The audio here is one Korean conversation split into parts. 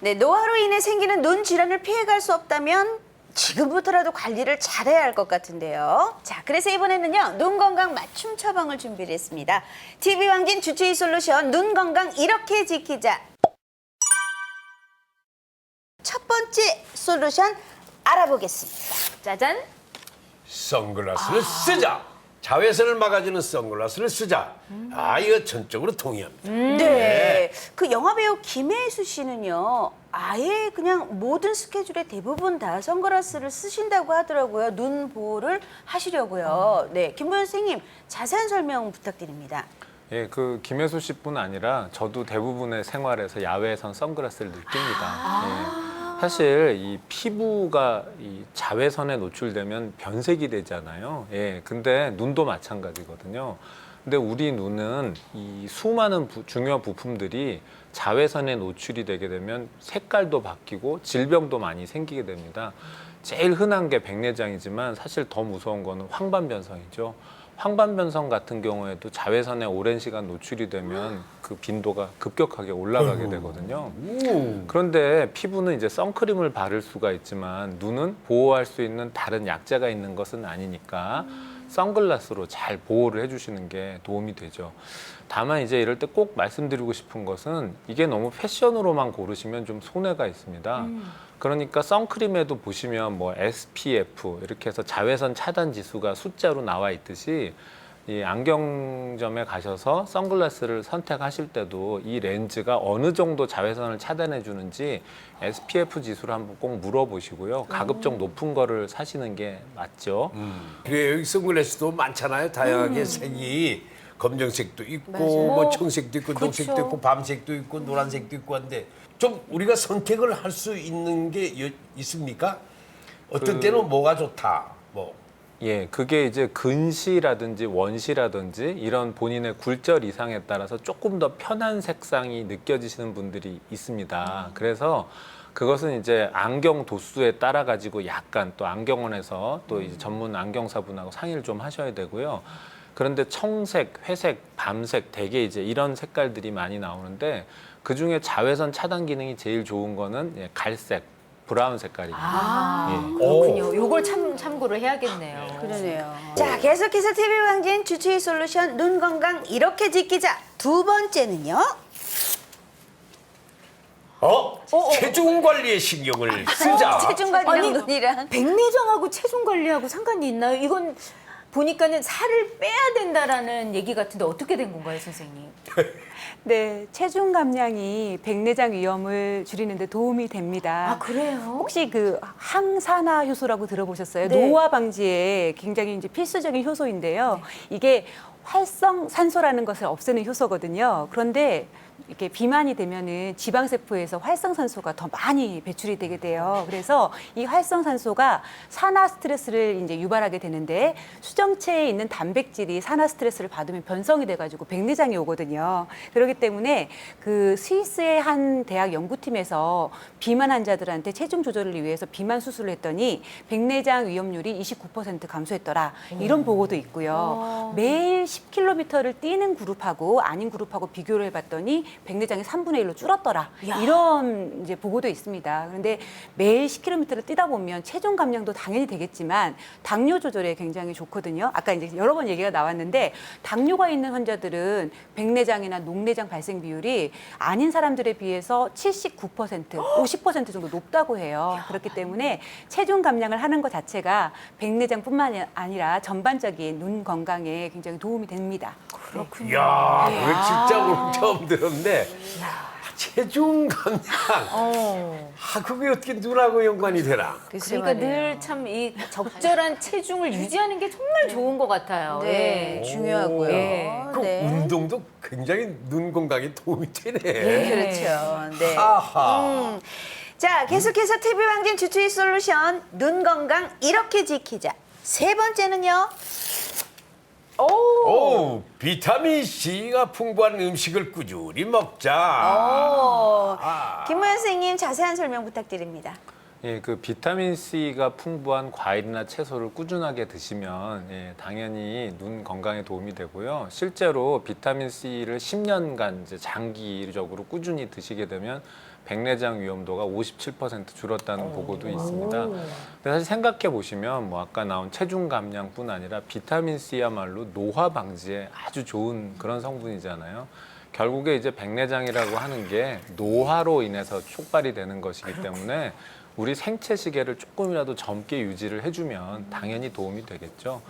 네, 노화로 인해 생기는 눈 질환을 피해갈 수 없다면 지금부터라도 관리를 잘해야 할 것 같은데요. 자, 그래서 이번에는요, 눈 건강 맞춤 처방을 준비를 했습니다. TV 왕진 주치의 솔루션 눈 건강 이렇게 지키자. 첫 번째 솔루션 알아보겠습니다. 짜잔. 선글라스를 쓰자. 자외선을 막아주는 선글라스를 쓰자. 아 이거 전적으로 동의합니다. 네. 그 영화 배우 김혜수 씨는요. 아예 그냥 모든 스케줄에 대부분 다 선글라스를 쓰신다고 하더라고요. 눈 보호를 하시려고요. 네. 김보현 선생님 자세한 설명 부탁드립니다. 예, 그 김혜수 씨뿐 아니라 저도 대부분의 생활에서 야외에선 선글라스를 느낍니다. 예. 사실 이 피부가 이 자외선에 노출되면 변색이 되잖아요. 예, 근데 눈도 마찬가지거든요. 근데 우리 눈은 이 수많은 부- 중요 부품들이 자외선에 노출이 되게 되면 색깔도 바뀌고 질병도 많이 생기게 됩니다. 제일 흔한 게 백내장이지만 사실 더 무서운 거는 황반변성이죠. 황반변성 같은 경우에도 자외선에 오랜 시간 노출이 되면 그 빈도가 급격하게 올라가게 되거든요. 오. 그런데 피부는 이제 선크림을 바를 수가 있지만 눈은 보호할 수 있는 다른 약재가 있는 것은 아니니까 선글라스로 잘 보호를 해주시는 게 도움이 되죠. 다만 이제 이럴 때 꼭 말씀드리고 싶은 것은 이게 너무 패션으로만 고르시면 좀 손해가 있습니다. 그러니까 선크림에도 보시면 뭐 SPF 이렇게 해서 자외선 차단 지수가 숫자로 나와 있듯이 이 안경점에 가셔서 선글라스를 선택하실 때도 이 렌즈가 어느 정도 자외선을 차단해 주는지 SPF 지수를 한번 꼭 물어보시고요. 가급적 높은 거를 사시는 게 맞죠. 그래 여기 선글라스도 많잖아요. 다양하게 색이 검정색도 있고 맞아요. 뭐 청색도 있고 그쵸. 녹색도 있고 밤색도 있고 노란색도 있고 한데 좀 우리가 선택을 할 수 있는 게 여- 있습니까? 어떤 그- 때는 뭐가 좋다. 뭐 예, 그게 이제 근시라든지 원시라든지 이런 본인의 굴절 이상에 따라서 조금 더 편한 색상이 느껴지시는 분들이 있습니다. 그래서 그것은 이제 안경 도수에 따라 가지고 약간 또 안경원에서 또 이제 전문 안경사분하고 상의를 좀 하셔야 되고요. 그런데 청색, 회색, 밤색 대개 이제 이런 색깔들이 많이 나오는데 그 중에 자외선 차단 기능이 제일 좋은 거는 예, 갈색, 브라운 색깔입니다. 아, 예. 그렇군요. 요걸 참 참고를 해야겠네요. 그러네요. 자, 계속해서 TV 왕진 주치의 솔루션 눈 건강 이렇게 지키자. 두 번째는요. 어? 체중 관리에 신경을 쓰자. 체중 관리랑 아니, 눈이랑 백내장하고 체중 관리하고 상관이 있나요? 이건 보니까는 살을 빼야 된다라는 얘기 같은데 어떻게 된 건가요, 선생님? 네, 체중 감량이 백내장 위험을 줄이는데 도움이 됩니다. 아, 그래요? 혹시 그 항산화 효소라고 들어보셨어요? 네. 노화 방지에 굉장히 이제 필수적인 효소인데요. 이게 활성 산소라는 것을 없애는 효소거든요. 그런데 이렇게 비만이 되면은 지방 세포에서 활성 산소가 더 많이 배출이 되게 돼요. 그래서 이 활성 산소가 산화 스트레스를 이제 유발하게 되는데 수정체에 있는 단백질이 산화 스트레스를 받으면 변성이 돼 가지고 백내장이 오거든요. 그렇기 때문에 그 스위스의 한 대학 연구팀에서 비만 환자들한테 체중 조절을 위해서 비만 수술을 했더니 백내장 위험률이 29% 감소했더라. 이런 보고도 있고요. 매일 10km를 뛰는 그룹하고 아닌 그룹하고 비교를 해봤더니 백내장이 3분의 1로 줄었더라. 이런 이제 보고도 있습니다. 그런데 매일 10km를 뛰다 보면 체중 감량도 당연히 되겠지만 당뇨 조절에 굉장히 좋거든요. 아까 이제 여러 번 얘기가 나왔는데 당뇨가 있는 환자들은 백내장이나 녹내장 발생 비율이 아닌 사람들에 비해서 79%, 50% 정도 높다고 해요. 그렇기 때문에 체중 감량을 하는 것 자체가 백내장뿐만 아니라 전반적인 눈 건강에 굉장히 도움이 됩니다. 그렇군요. 이야, 그걸 진짜 오늘 처음 들었 는데 체중 감량. 어. 아, 그게 어떻게 눈하고 연관이 되나? 그러니까. 늘 참 이 적절한 체중을 유지하는 게 정말 좋은 것 같아요. 네, 예. 중요하고요. 예. 그 네. 운동도 굉장히 눈 건강에 도움이 되네. 그렇죠. 네. 하하. 음. 자, 계속해서 TV 왕진 주치의 솔루션 눈 건강 이렇게 지키자. 세 번째는요. 오, 비타민 C가 풍부한 음식을 꾸준히 먹자. 오, 아. 김모현 선생님 자세한 설명 부탁드립니다. 예, 그 비타민 C가 풍부한 과일이나 채소를 꾸준하게 드시면 예, 당연히 눈 건강에 도움이 되고요. 실제로 비타민 C를 10년간 이제 장기적으로 꾸준히 드시게 되면 백내장 위험도가 57% 줄었다는 보고도 있습니다. 근데 사실 생각해 보시면 뭐 아까 나온 체중 감량뿐 아니라 비타민 C야말로 노화 방지에 아주 좋은 그런 성분이잖아요. 결국에 이제 백내장이라고 하는 게 노화로 인해서 촉발이 되는 것이기 때문에 우리 생체 시계를 조금이라도 젊게 유지를 해주면 당연히 도움이 되겠죠.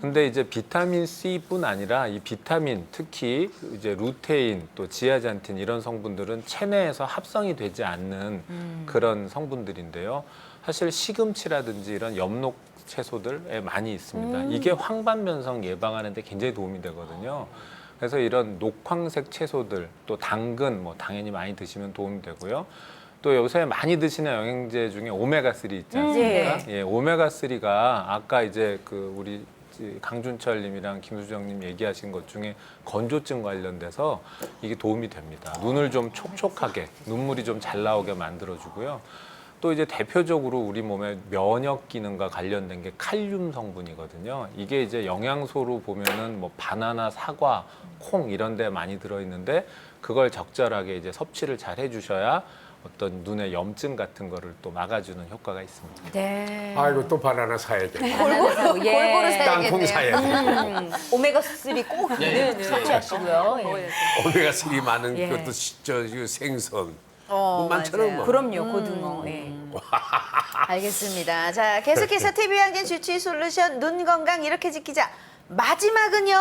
근데 이제 비타민 C뿐 아니라 이 비타민 특히 이제 루테인 또 지아잔틴 이런 성분들은 체내에서 합성이 되지 않는 그런 성분들인데요. 사실 시금치라든지 이런 엽록 채소들에 많이 있습니다. 이게 황반 변성 예방하는데 굉장히 도움이 되거든요. 그래서 이런 녹황색 채소들 또 당근 뭐 당연히 많이 드시면 도움이 되고요. 또 요새 많이 드시는 영양제 중에 오메가 3 있지 않습니까? 예, 오메가 3가 아까 이제 그 우리 강준철 님이랑 김수정 님 얘기하신 것 중에 건조증 관련돼서 이게 도움이 됩니다. 눈을 좀 촉촉하게 눈물이 좀 잘 나오게 만들어주고요. 또 이제 대표적으로 우리 몸의 면역 기능과 관련된 게 칼륨 성분이거든요. 이게 이제 영양소로 보면은 뭐 바나나, 사과, 콩 이런 데 많이 들어 있는데 그걸 적절하게 이제 섭취를 잘 해 주셔야 어떤 눈의 염증 같은 거를 또 막아주는 효과가 있습니다. 네. 아이고 또 바나나 사야 돼. 골고루, 예. 골고루. 땅콩 사야 돼. 음, 오메가 3꼭 네, 섭취하시고요. 예. 오메가 3 많은 예. 그것도 시- 저, 저 생선 어, 뭐 많잖아요. 뭐. 그럼요, 고등어. 예. 알겠습니다. 자, 계속해서 TV 한견 주치 솔루션 눈 건강 이렇게 지키자. 마지막은요.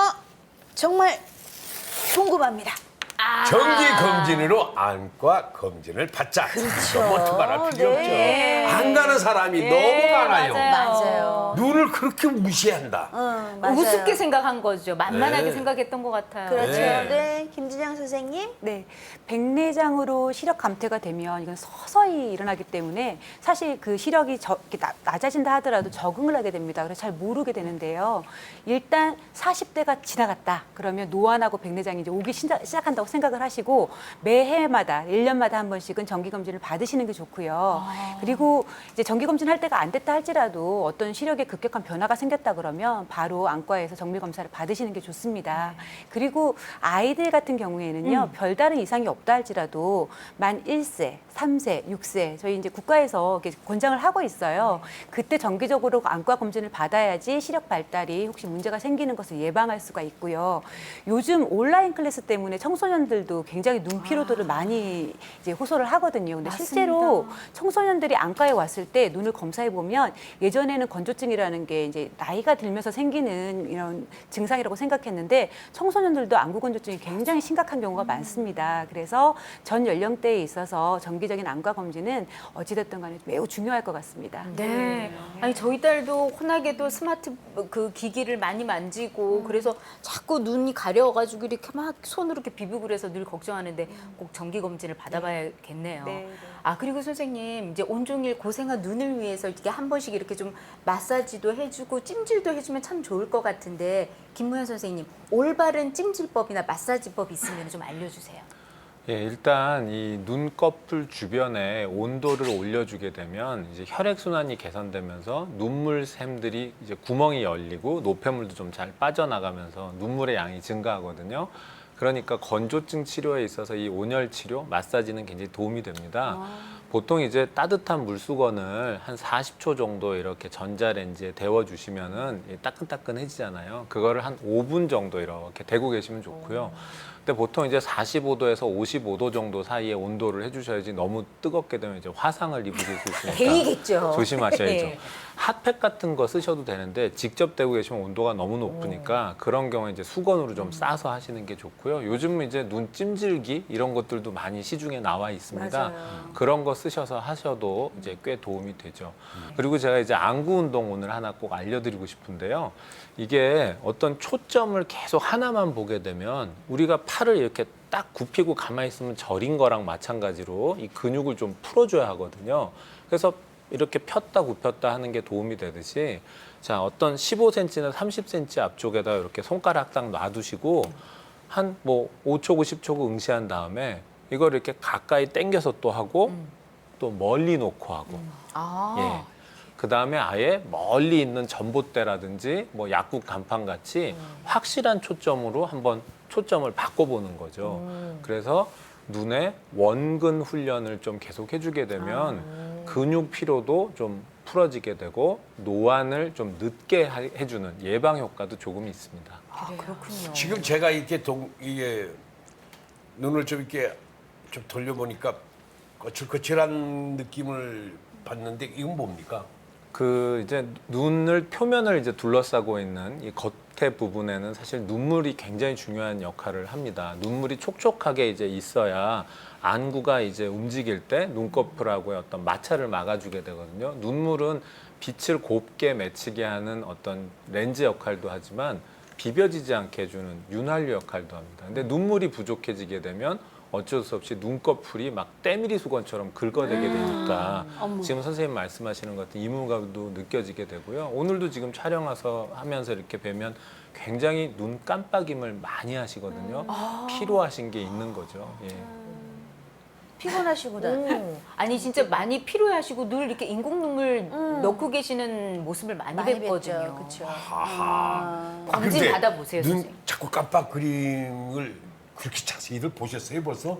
정말 궁금합니다. 정기 검진으로 안과 검진을 받자. 그렇죠. 뭐 두말할 필요 네. 없죠. 안 가는 사람이 너무 많아요. 맞아요. 눈을 그렇게 무시한다. 응, 맞아요. 우습게 생각한 거죠. 만만하게 네. 생각했던 것 같아요. 그렇죠. 네. 네. 김진영 선생님. 네, 백내장으로 시력 감퇴가 되면 이건 서서히 일어나기 때문에 사실 그 시력이 저, 이렇게 나- 낮아진다 하더라도 적응을 하게 됩니다. 그래서 잘 모르게 되는데요. 일단 40대가 지나갔다. 그러면 노안하고 백내장이 이제 오기 시작, 시작한다고 생각을 하시고 매해마다 1년마다 한 번씩은 정기 검진을 받으시는 게 좋고요. 그리고 이제 정기 검진 할 때가 안 됐다 할지라도 어떤 시력에 급격한 변화가 생겼다 그러면 바로 안과에서 정밀 검사를 받으시는 게 좋습니다. 그리고 아이들 같은 경우에는요. 별다른 이상이 없다 할지라도 만 1세, 3세, 6세 저희 이제 국가에서 권장을 하고 있어요. 그때 정기적으로 안과 검진을 받아야지 시력 발달이 혹시 문제가 생기는 것을 예방할 수가 있고요. 요즘 온라인 클래스 때문에 청소년 들도 굉장히 눈 피로도를 많이 이제 호소를 하거든요. 근데 실제로 청소년들이 안과에 왔을 때 눈을 검사해 보면 예전에는 건조증이라는 게 이제 나이가 들면서 생기는 이런 증상이라고 생각했는데 청소년들도 안구 건조증이 굉장히 심각한 경우가 많습니다. 그래서 전 연령대에 있어서 정기적인 안과 검진은 어찌됐든 간에 매우 중요할 것 같습니다. 네. 아니 저희 딸도 흔하게도 스마트 그 기기를 많이 만지고 그래서 자꾸 눈이 가려워가지고 이렇게 막 손으로 이렇게 비비고 그래 서 늘 걱정하는데 꼭 정기 검진을 받아봐야겠네요. 네, 네. 아 그리고 선생님 이제 온종일 고생한 눈을 위해서 이렇게 한 번씩 이렇게 좀 마사지도 해주고 찜질도 해주면 참 좋을 것 같은데 김무현 선생님 올바른 찜질법이나 마사지법 있으면 좀 알려주세요. 예, 일단 이 눈꺼풀 주변에 온도를 올려주게 되면 이제 혈액 순환이 개선되면서 눈물 샘들이 이제 구멍이 열리고 노폐물도 좀 잘 빠져나가면서 눈물의 양이 증가하거든요. 그러니까 건조증 치료에 있어서 이 온열 치료, 마사지는 굉장히 도움이 됩니다. 보통 이제 따뜻한 물수건을 한 40초 정도 이렇게 전자레인지에 데워 주시면은 이 따끈따끈해지잖아요. 그거를 한 5분 정도 이렇게 대고 계시면 좋고요. 근데 보통 이제 45도에서 55도 정도 사이에 온도를 해 주셔야지 너무 뜨겁게 되면 이제 화상을 입으실 수 있으니까 데이겠죠. 조심하셔야죠. 네. 핫팩 같은 거 쓰셔도 되는데 직접 대고 계시면 온도가 너무 높으니까 그런 경우에 이제 수건으로 좀 싸서 하시는 게 좋고요. 요즘은 이제 눈 찜질기 이런 것들도 많이 시중에 나와 있습니다. 그런 거 쓰셔서 하셔도 이제 꽤 도움이 되죠. 그리고 제가 이제 안구 운동 오늘 하나 꼭 알려드리고 싶은데요. 이게 어떤 초점을 계속 하나만 보게 되면 우리가 팔을 이렇게 딱 굽히고 가만히 있으면 저린 거랑 마찬가지로 이 근육을 좀 풀어줘야 하거든요. 그래서 이렇게 폈다 굽혔다 하는 게 도움이 되듯이 자 어떤 15cm나 30cm 앞쪽에다 이렇게 손가락 딱 놔두시고 한 뭐 5초, 10초 응시한 다음에 이걸 이렇게 가까이 당겨서 또 하고 또 멀리 놓고 하고 아. 예. 그 다음에 아예 멀리 있는 전봇대라든지 뭐 약국 간판 같이 확실한 초점으로 한번 초점을 바꿔보는 거죠. 그래서 눈에 원근 훈련을 좀 계속 해주게 되면 근육 피로도 좀 풀어지게 되고 노안을 좀 늦게 하- 해주는 예방 효과도 조금 있습니다. 아, 그렇군요. 지금 제가 이렇게 동, 이게 눈을 좀 이렇게 좀 돌려보니까 거칠거칠한 느낌을 받는데 이건 뭡니까? 그 이제 눈을 표면을 이제 둘러싸고 있는 이 겉에 부분에는 사실 눈물이 굉장히 중요한 역할을 합니다. 눈물이 촉촉하게 이제 있어야 안구가 이제 움직일 때 눈꺼풀하고의 어떤 마찰을 막아주게 되거든요. 눈물은 빛을 곱게 맺히게 하는 어떤 렌즈 역할도 하지만 비벼지지 않게 해주는 윤활유 역할도 합니다. 근데 눈물이 부족해지게 되면 어쩔 수 없이 눈꺼풀이 막 때밀이 수건처럼 긁어대게 되니까 지금 선생님 말씀하시는 것 같은 이물감도 느껴지게 되고요. 오늘도 지금 촬영 와서 하면서 이렇게 뵈면 굉장히 눈 깜빡임을 많이 하시거든요. 피로하신 게 있는 거죠. 예. 피곤하시구나. 오, 아니 진짜 많이 필요하시고 늘 이렇게 인공 눈물 넣고 계시는 모습을 많이, 많이 뵀거든요. 뵀죠. 그렇죠. 아하. 검진 근데 받아보세요, 눈 선생님. 자꾸 깜빡 그림을 그렇게 자세히들 보셨어요 벌써?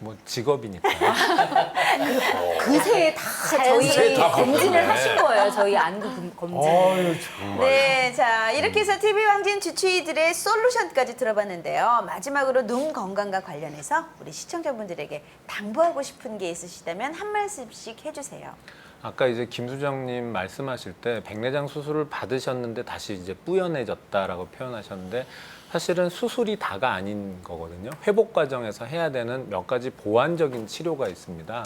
뭐 직업이니까. 그새 다 저희 다 검진을 보셨네. 하신 거예요. 저희 안구 검- 검진. 아유 정말. 네, 자 이렇게 해서 TV 왕진 주치의들의 솔루션까지 들어봤는데요. 마지막으로 눈 건강과 관련해서 우리 시청자분들에게 당부하고 싶은 게 있으시다면 한 말씀씩 해주세요. 아까 이제 김수정님 말씀하실 때 백내장 수술을 받으셨는데 다시 이제 뿌연해졌다라고 표현하셨는데 사실은 수술이 다가 아닌 거거든요. 회복 과정에서 해야 되는 몇 가지 보완적인 치료가 있습니다.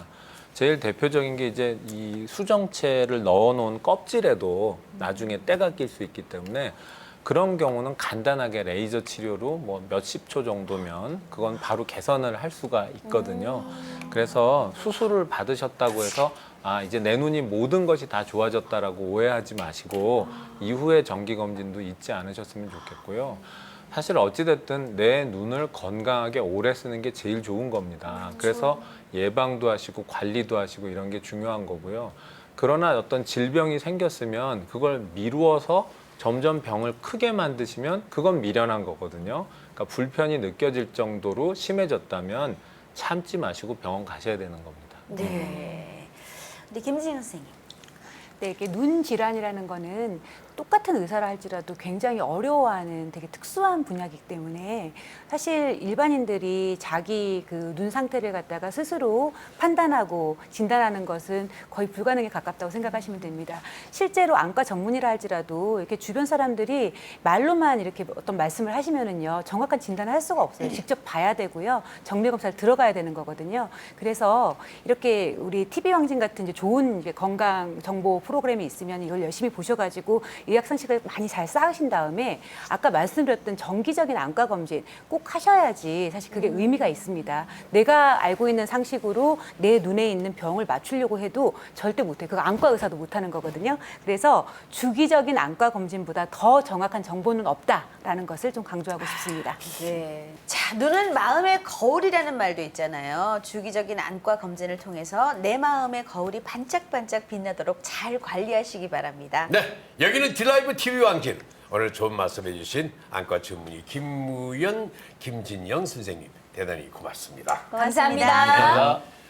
제일 대표적인 게 이제 이 수정체를 넣어놓은 껍질에도 나중에 때가 낄 수 있기 때문에 그런 경우는 간단하게 레이저 치료로 뭐 몇십 초 정도면 그건 바로 개선을 할 수가 있거든요. 그래서 수술을 받으셨다고 해서 아 이제 내 눈이 모든 것이 다 좋아졌다라고 오해하지 마시고 이후에 정기 검진도 잊지 않으셨으면 좋겠고요. 사실 어찌됐든 내 눈을 건강하게 오래 쓰는 게 제일 좋은 겁니다. 그래서 예방도 하시고 관리도 하시고 이런 게 중요한 거고요. 그러나 어떤 질병이 생겼으면 그걸 미루어서 점점 병을 크게 만드시면 그건 미련한 거거든요. 그러니까 불편이 느껴질 정도로 심해졌다면 참지 마시고 병원 가셔야 되는 겁니다. 네. 우리 김지영 선생님. 네, 이렇게 눈 질환이라는 거는 똑같은 의사라 할지라도 굉장히 어려워하는 되게 특수한 분야이기 때문에 사실 일반인들이 자기 그 눈 상태를 갖다가 스스로 판단하고 진단하는 것은 거의 불가능에 가깝다고 생각하시면 됩니다. 실제로 안과 전문의라 할지라도 이렇게 주변 사람들이 말로만 이렇게 어떤 말씀을 하시면은요 정확한 진단을 할 수가 없어요. 직접 봐야 되고요 정밀 검사를 들어가야 되는 거거든요. 그래서 이렇게 우리 TV 왕진 같은 이제 좋은 이제 건강 정보 프로그램이 있으면 이걸 열심히 보셔가지고 의학 상식을 많이 잘 쌓으신 다음에 아까 말씀드렸던 정기적인 안과 검진 꼭 하셔야지 사실 그게 의미가 있습니다. 내가 알고 있는 상식으로 내 눈에 있는 병을 맞추려고 해도 절대 못해. 그거 안과 의사도 못하는 거거든요. 그래서 주기적인 안과 검진보다 더 정확한 정보는 없다라는 것을 좀 강조하고 싶습니다. 네. 자, 눈은 마음의 거울이라는 말도 있잖아요. 주기적인 안과 검진을 통해서 내 마음의 거울이 반짝반짝 빛나도록 잘 관리하시기 바랍니다. 네, 여기는 딜라이브 TV 왕진. 오늘 좋은 말씀해 주신 안과 전문의 김무연, 김진영 선생님 대단히 고맙습니다. 고맙습니다. 감사합니다. 감사합니다.